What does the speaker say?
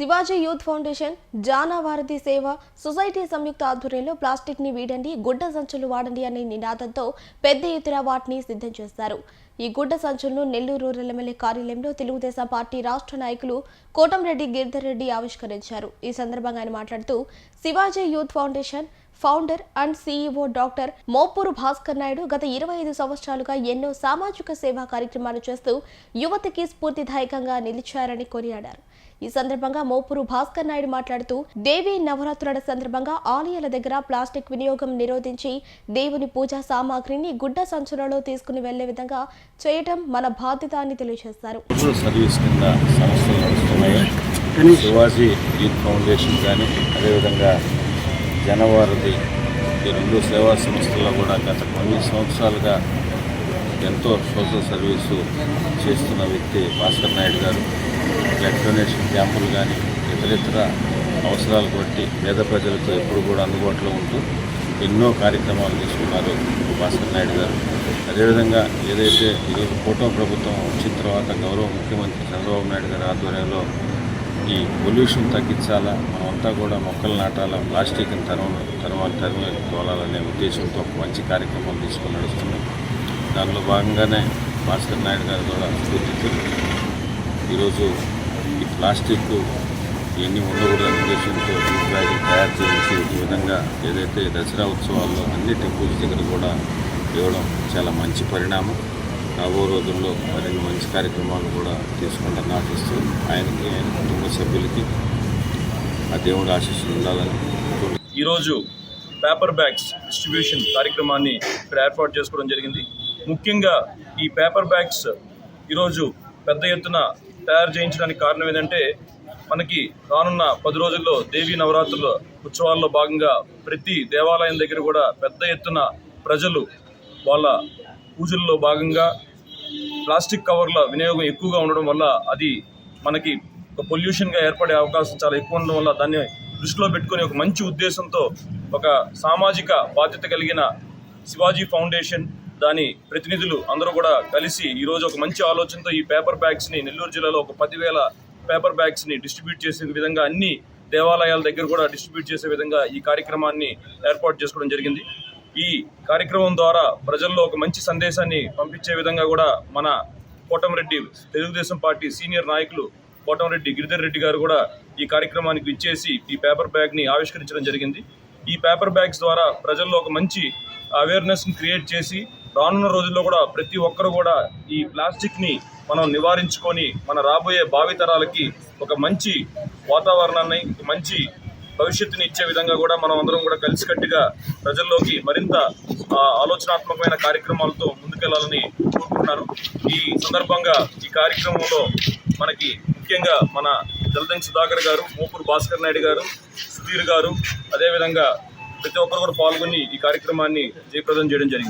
Shivaji youth foundation Jana Bharati Seva society సంయుక్త ఆధ్వర్యంలో ప్లాస్టిక్ని వీడండి గుడ్డ సంచులు వాడండి అనే నినాదంతో పెద్ద ఎత్తున వాటిని సిద్ధం చేశారు. ఈ గుడ్డ సంచులను నెల్లూరు రూరల్ ఎమ్మెల్యే కార్యాలయంలో తెలుగుదేశం పార్టీ రాష్ట్ర నాయకులు కోటంరెడ్డి గిరిధర్ రెడ్డి ఆవిష్కరించారు. ఈ సందర్భంగా ఆయన మాట్లాడుతూ Shivaji youth foundation founder and CEO doctor Mopuru Bhaskar Naidu గత ఇరవై ఐదు సంవత్సరాలుగా ఎన్నో సామాజిక సేవా కార్యక్రమాలు చేస్తూ యువతకి స్ఫూర్తిదాయకంగా నిలిచారని కొనియాడారు. ఈ సందర్భంగా మోపూరు భాస్కర్ నాయుడు మాట్లాడుతూ దేవి నవరాత్రుల సందర్భంగా ఆలయాల దగ్గర ప్లాస్టిక్ వినియోగం నిరోధించి దేవుని పూజా సామాగ్రిని గుడ్డ సంచులలో తీసుకుని వెళ్ళే విధంగా చేయటం మన బాధ్యత అని తెలియజేశారు. శివాజీ యూత్ ఫౌండేషన్ కానీ అదేవిధంగా జనవారధి ఈ రెండు సేవా సంస్థల్లో కూడా గత కొన్ని సంవత్సరాలుగా ఎంతో సోషల్ సర్వీసు చేస్తున్న వ్యక్తి భాస్కర్ నాయుడు గారు. బ్లడ్ డొనేషన్ క్యాంపులు కానీ ఇతరితర అవసరాలు బట్టి పేద ప్రజలకు ఎప్పుడు కూడా అందుబాటులో ఉంటూ ఎన్నో కార్యక్రమాలు తీసుకున్నారు భాస్కర్ నాయుడు గారు. అదేవిధంగా ఏదైతే ఈరోజు కూటమి ప్రభుత్వం వచ్చిన తర్వాత గౌరవ ముఖ్యమంత్రి చంద్రబాబు నాయుడు గారి ఆధ్వర్యంలో ఈ పొల్యూషన్ తగ్గించాలా? మనమంతా కూడా మొక్కలు నాటాలా? ప్లాస్టిక్ని తరం తరవాలి తరిమి తోలాలనే ఉద్దేశంతో ఒక మంచి కార్యక్రమం తీసుకుని నడుస్తున్నాం. దానిలో భాగంగానే భాస్కర్ నాయుడు గారు కూడా స్ఫూర్తితో ఈరోజు ఈ ప్లాస్టిక్ ఇవన్నీ ఉండకూడదనే ఉద్దేశంతో బ్యాగులు తయారు చేసి ఈ విధంగా ఏదైతే దసరా ఉత్సవాల్లో అన్ని టెంపుల్స్ దగ్గర కూడా ఇవ్వడం చాలా మంచి పరిణామం. రాబో రోజుల్లో మరిన్ని మంచి కార్యక్రమాలు కూడా తీసుకుంటాను ఆశిస్తూ ఆయనకి ఆయన కుటుంబ సభ్యులకి ఆ దేవుడు ఆశీస్సులు ఉండాలని ఈరోజు పేపర్ బ్యాగ్స్ డిస్ట్రిబ్యూషన్ కార్యక్రమాన్ని ఇక్కడ ఏర్పాటు చేసుకోవడం జరిగింది. ముఖ్యంగా ఈ పేపర్ బ్యాగ్స్ ఈరోజు పెద్ద ఎత్తున తయారు చేయించడానికి కారణం ఏంటంటే మనకి రానున్న పది రోజుల్లో దేవీ నవరాత్రుల ఉత్సవాల్లో భాగంగా ప్రతి దేవాలయం దగ్గర కూడా పెద్ద ఎత్తున ప్రజలు వాళ్ళ పూజల్లో భాగంగా ప్లాస్టిక్ కవర్ల వినియోగం ఎక్కువగా ఉండడం వల్ల అది మనకి ఒక పొల్యూషన్గా ఏర్పడే అవకాశం చాలా ఎక్కువ ఉండడం వల్ల దాన్ని దృష్టిలో పెట్టుకుని ఒక మంచి ఉద్దేశంతో ఒక సామాజిక బాధ్యత కలిగిన శివాజీ ఫౌండేషన్ దాని ప్రతినిధులు అందరూ కూడా కలిసి ఈరోజు ఒక మంచి ఆలోచనతో ఈ పేపర్ బ్యాగ్స్ని నెల్లూరు జిల్లాలో ఒక పదివేల పేపర్ బ్యాగ్స్ని డిస్ట్రిబ్యూట్ చేసే విధంగా అన్ని దేవాలయాల దగ్గర కూడా డిస్ట్రిబ్యూట్ చేసే విధంగా ఈ కార్యక్రమాన్ని ఏర్పాటు చేసుకోవడం జరిగింది. ఈ కార్యక్రమం ద్వారా ప్రజల్లో ఒక మంచి సందేశాన్ని పంపించే విధంగా కూడా మన కోటమిరెడ్డి తెలుగుదేశం పార్టీ సీనియర్ నాయకులు కోటమిరెడ్డి గిరిధర్ రెడ్డి గారు కూడా ఈ కార్యక్రమానికి ఇచ్చేసి ఈ పేపర్ బ్యాగ్ని ఆవిష్కరించడం జరిగింది. ఈ పేపర్ బ్యాగ్స్ ద్వారా ప్రజల్లో ఒక మంచి అవేర్నెస్ని క్రియేట్ చేసి రానున్న రోజుల్లో కూడా ప్రతి ఒక్కరు కూడా ఈ ప్లాస్టిక్ని మనం నివారించుకొని మన రాబోయే భావితరాలకి ఒక మంచి వాతావరణాన్ని మంచి భవిష్యత్తుని ఇచ్చే విధంగా కూడా మనం అందరం కూడా కలిసికట్టుగా ప్రజల్లోకి మరింత ఆలోచనాత్మకమైన కార్యక్రమాలతో ముందుకెళ్ళాలని కోరుకుంటున్నాను ఈ సందర్భంగా ఈ కార్యక్రమంలో మనకి ముఖ్యంగా మన జలదంగి సుధాకర్ గారు మోపూరు భాస్కర్ నాయుడు గారు సుధీర్ గారు అదేవిధంగా ప్రతి ఒక్కరు కూడా పాల్గొని ఈ కార్యక్రమాన్ని జయప్రదం చేయడం జరిగింది.